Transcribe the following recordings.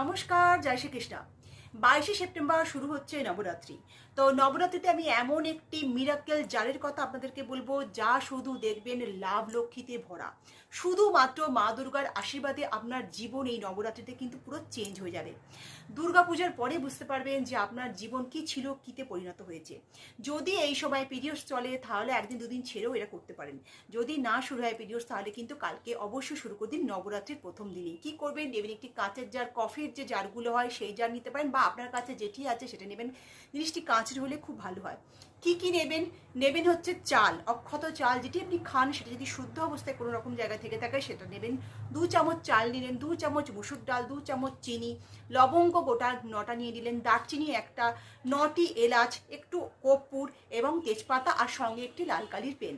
নমস্কার জয় শ্রীকৃষ্ণ। বাইশে সেপ্টেম্বর শুরু হচ্ছে নবরাত্রি। তো নবরাত্রিতে আমি এমন একটি মিরাকেল জালের কথা আপনাদেরকে বলব, যা শুধু দেখবেন লাভ লক্ষ্মীতে ভরা। শুধুমাত্র মা দুর্গার আশীর্বাদে আপনার জীবন এই নবরাত্রিতে কিন্তু পুরো চেঞ্জ হয়ে যাবে। দুর্গাপূজার পরে বুঝতে পারবেন যে আপনার জীবন কি ছিল, কিতে পরিণত হয়েছে। যদি এই সময় পিরিয়ডস চলে, তাহলে একদিন দুদিন ছেড়েও এটা করতে পারেন। যদি না শুরু হয় পিরিয়ডস তাহলে কিন্তু কালকে অবশ্যই শুরু করে দিন নবরাত্রির প্রথম দিনে কি করবেন? নেবেন একটি কাঁচের জার কফির যে জারগুলো হয়, সেই জার নিতে পারেন বা আপনার কাছে যেটি আছে সেটা নেবেন। জিনিসটি কাঁচের হলে খুব ভালো হয়। কি কি নেবেন? নেবেন হচ্ছে চাল, অক্ষত চাল যেটি আপনি খান সেটা যদি শুদ্ধ অবস্থায় কোনো রকম জায়গা থেকে থাকে সেটা নেবেন। দু চামচ চাল নিলেন, দু চামচ মুসুর ডাল, দু চামচ চিনি, লবঙ্গ গোটা নটা নিয়ে নিলেন, দারচিনি একটা, নটি এলাচ, একটু কর্পূর এবং তেজপাতা আর সঙ্গে একটি লাল কালির পেন।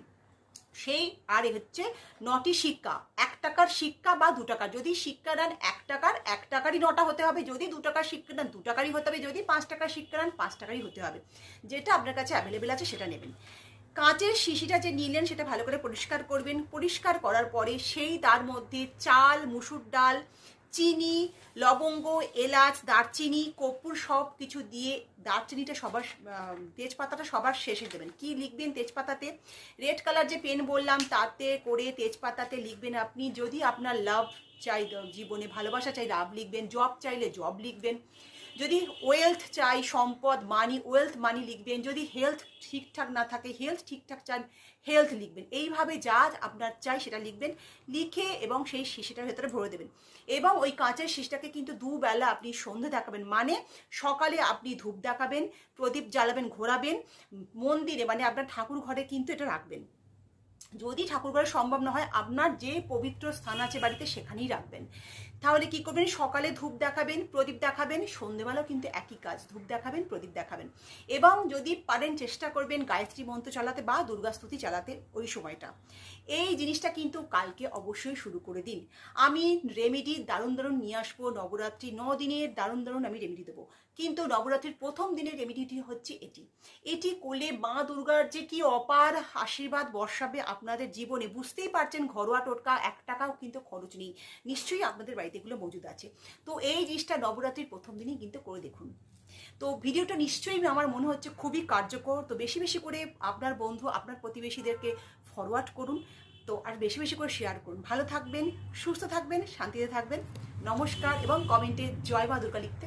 সেই আর হচ্ছে নটি শিক্ষা। এক টাকার শিক্ষা বা দু টাকা যদি শিক্ষা দেন এক টাকার, এক টাকারই নটা হতে হবে। যদি দু টাকার শিক্ষা দেন দু টাকারই হতে হবে। যদি পাঁচ টাকার শিক্ষা দেন পাঁচ টাকারই হতে হবে। যেটা আপনার কাছে অ্যাভেলেবেল আছে সেটা নেবেন। কাঁচের শিশিটা যে নিলেন সেটা ভালো করে পরিষ্কার করবেন। পরিষ্কার করার পরে সেই তার মধ্যে চাল, মুসুর ডাল চিনি, লবঙ্গ, এলাচ, দারচিনি, কর্পূর সব কিছু দিয়ে দারচিনিটা সবার তেজপাতাটা সবার শেষে দেবেন। কি লিখবেন তেজপাতাতে? রেড কালার যে পেন বললাম, তাতে করে তেজপাতাতে লিখবেন আপনি, যদি আপনার লাভ চাই, জীবনে ভালোবাসা চাই লাভ লিখবেন জব চাইলে জব লিখবেন। যদি ওয়েলথ চাই, সম্পদ মানি ওয়েলথ মানি লিখবেন, যদি হেলথ ঠিকঠাক না থাকে হেলথ ঠিকঠাক চান হেলথ লিখবেন। এইভাবে যা আপনার চাই সেটা লিখবেন, লিখে এবং সেই শিশিটার ভেতরে ভরে দেবেন। এবং ওই কাঁচের শিশটাকে কিন্তু দুবেলা আপনি সন্ধে দেখাবেন। মানে সকালে আপনি ধূপ দেখাবেন, প্রদীপ জ্বালাবেন, ঘোরাবেন, মন্দিরে মানে আপনার ঠাকুর ঘরে কিন্তু এটা রাখবেন। যদি ঠাকুর ঘরে সম্ভব না হয়, আপনার যে পবিত্র স্থান আছে বাড়িতে সেখানেই রাখবেন। তাহলে কি করবেন? সকালে ধূপ দেখাবেন, প্রদীপ দেখাবেন, সন্ধেবেলাও কিন্তু একই কাজ, ধূপ দেখাবেন, প্রদীপ দেখাবেন। এবং যদি পারেন, চেষ্টা করবেন গায়ত্রী মন্ত্র চালাতে বা দুর্গাস্তুতি চালাতে ওই সময়টা। এই জিনিসটা কিন্তু কালকে অবশ্যই শুরু করে দিন। আমি রেমেডি দারুণ দারুণ নিয়ে আসব, নবরাত্রি ন দিনের দারুণ দারুণ আমি রেমেডি দেবো। কিন্তু নবরাত্রির প্রথম দিনের রেমেডিটি হচ্ছে এটি। এটি করলে মা দুর্গার যে কি অপার আশীর্বাদ বর্ষাবে আপনাদের জীবনে বুঝতেই পারছেন ঘরোয়া টোটকা এক টাকাও কিন্তু খরচ নেই। নিশ্চয়ই আপনাদের বাড়িতে এগুলো মজুদ আছে। তো এই জিনিসটা নবরাত্রির প্রথম দিনই কিন্তু করে দেখুন। তো ভিডিওটা নিশ্চয়ই আমার মনে হচ্ছে খুবই কার্যকর। তো বেশি বেশি করে আপনার বন্ধু, আপনার প্রতিবেশীদেরকে ফরওয়ার্ড করুন। তো আর বেশি বেশি করে শেয়ার করুন। ভালো থাকবেন, সুস্থ থাকবেন, শান্তিতে থাকবেন। নমস্কার এবং কমেন্টে জয় মা দুর্গা লিখতে